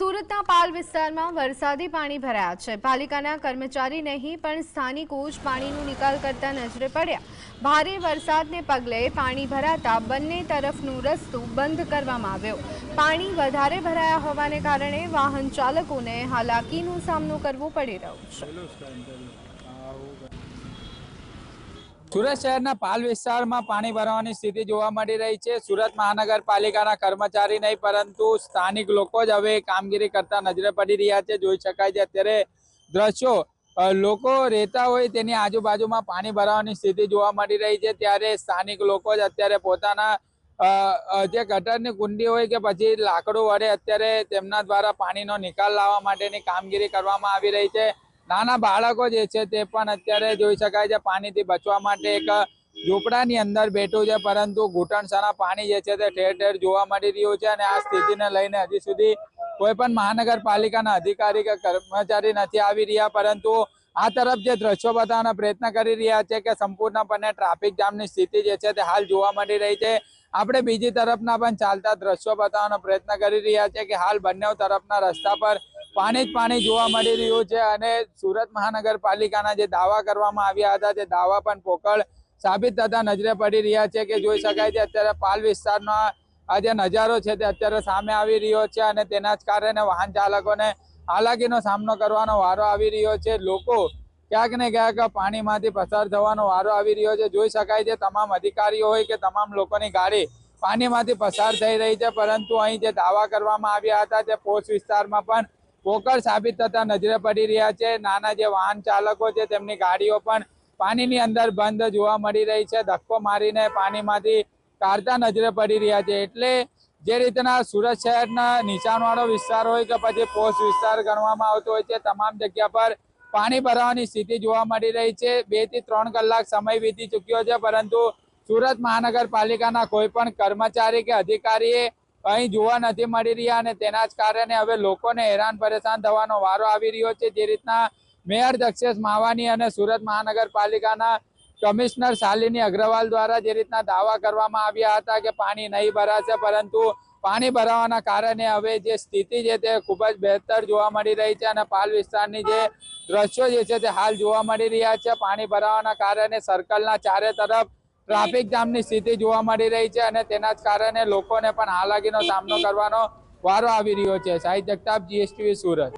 સુરતના પાલ વિસ્તારમાં વરસાદી પાણી ભરાયા છે. પાલિકાના કર્મચારી નહીં, પણ સ્થાનિકો જ પાણીનો નિકાલ કરતા નજરે પડ્યા. ભારે વરસાદને પગલે પાણી ભરાતા બંને તરફનો રસ્તો બંધ કરવામાં આવ્યો. પાણી વધારે ભરાયા હોવાને કારણે વાહન ચાલકોને હાલાકીનો સામનો કરવો પડી રહ્યો છે. સુરત શહેરના પાલ વિસ્તારમાં પાણી ભરવાની સ્થિતિ જોવા મળી રહી છે. સુરત મહાનગરપાલિકાના કર્મચારી નહીં, પરંતુ સ્થાનિક લોકો જ હવે કામગીરી કરતા નજરે પડી રહ્યા છે. જોઈ શકાય છે અત્યારે દ્રશ્યો લોકો રહેતા હોય તેની આજુબાજુમાં પાણી ભરાવાની સ્થિતિ જોવા મળી રહી છે. ત્યારે સ્થાનિક લોકો જ અત્યારે પોતાના જે ગટરની કુંડી હોય કે પછી લાકડું વડે અત્યારે તેમના દ્વારા પાણીનો નિકાલ લાવવા માટેની કામગીરી કરવામાં આવી રહી છે. નાના બાળકો જે છે તે પણ અત્યારે જોઈ શકાય છે પાણીથી બચવા માટે એક ઝૂંપડાની અંદર બેઠું છે, પરંતુ ઘૂંટણસાના પાણી જે છે તે ઠેર ઠેર જોવા મળી રહ્યું છે અને આ સ્થિતિને લઈને હજી સુધી કોઈ પણ મહાનગરપાલિકાના અધિકારી કે કર્મચારી નથી આવી રહ્યા, પરંતુ આ તરફ જે દ્રશ્યો બતાવવાનો પ્રયત્ન કરી રહ્યા છે કે સંપૂર્ણપણે ટ્રાફિક જામની સ્થિતિ જે છે તે હાલ જોવા મળી રહી છે. આપણે બીજી તરફના પણ ચાલતા દ્રશ્યો બતાવવાનો પ્રયત્ન કરી રહ્યા છે કે હાલ બંને તરફના રસ્તા પર પાણી જ પાણી જોવા મળી રહ્યું છે અને સુરત મહાનગરપાલિકાના જે દાવા કરવામાં આવ્યા હતા, તે દાવા પણ પોકળ સાબિત થતા નજરે પડી રહ્યા છે કે જોઈ શકાય છે અત્યારે પાલ વિસ્તારનો આ જે નજારો છે તે અત્યારે સામે આવી રહ્યો છે અને તેના જ કારણે વાહન ચાલકોને હાલાકીનો સામનો કરવાનો વારો આવી રહ્યો છે. લોકો ક્યાંક ને ક્યાંક પાણીમાંથી પસાર થવાનો વારો આવી રહ્યો છે. જોઈ શકાય છે તમામ અધિકારીઓ હોય કે તમામ લોકોની ગાડી પાણીમાંથી પસાર થઈ રહી છે, પરંતુ અહીં જે દાવા કરવામાં આવ્યા હતા તે પોસ્ટ વિસ્તારમાં પણ પોકળ સાબિત થતા નજરે પડી રહ્યા છે. નાના જે વાહન ચાલકો છે, તેમની ગાડીઓ પણ પાણીની અંદર બંધ જોવા મળી રહી છે. ધક્કો મારીને પાણીમાંથી કાઢતા નજરે પડી રહ્યા છે. એટલે જે રીતના સુરત શહેરના નીચાણવાળો વિસ્તાર હોય કે પછી પોસ્ટ વિસ્તાર ગણવામાં આવતો હોય છે, તમામ જગ્યા પર પાણી ભરાવાની સ્થિતિ જોવા મળી રહી છે. બેથી ત્રણ કલાક સમય વીતી ચૂક્યો છે, પરંતુ સુરત મહાનગરપાલિકાના કોઈ પણ કર્મચારી કે અધિકારીએ અહીં જોવા નથી મળી રહ્યા અને તેના જ કારણે હવે લોકોને હેરાન પરેશાન થવાનો વારો આવી રહ્યો છે. જે રીતના મેયર દક્ષેશ માવાની અને સુરત મહાનગરપાલિકાના કમિશનર શાલિની અગ્રવાલ દ્વારા જે રીતના દાવા કરવામાં આવ્યા હતા કે પાણી નહીં ભરાશે, પરંતુ પાણી ભરાવાના કારણે હવે જે સ્થિતિ છે તે ખૂબ જ બહેતર જોવા મળી રહી છે અને પાલ વિસ્તારની જે દ્રશ્યો જે છે તે હાલ જોવા મળી રહ્યા છે. પાણી ભરાવાના કારણે સર્કલના ચારે તરફ ટ્રાફિક જામની સ્થિતિ જોવા મળી રહી છે અને તેના જ કારણે લોકોને પણ હાલાકીનો સામનો કરવાનો વારો આવી રહ્યો છે. સાહિત્ય જગતાપ જીએસટીવી સુરત.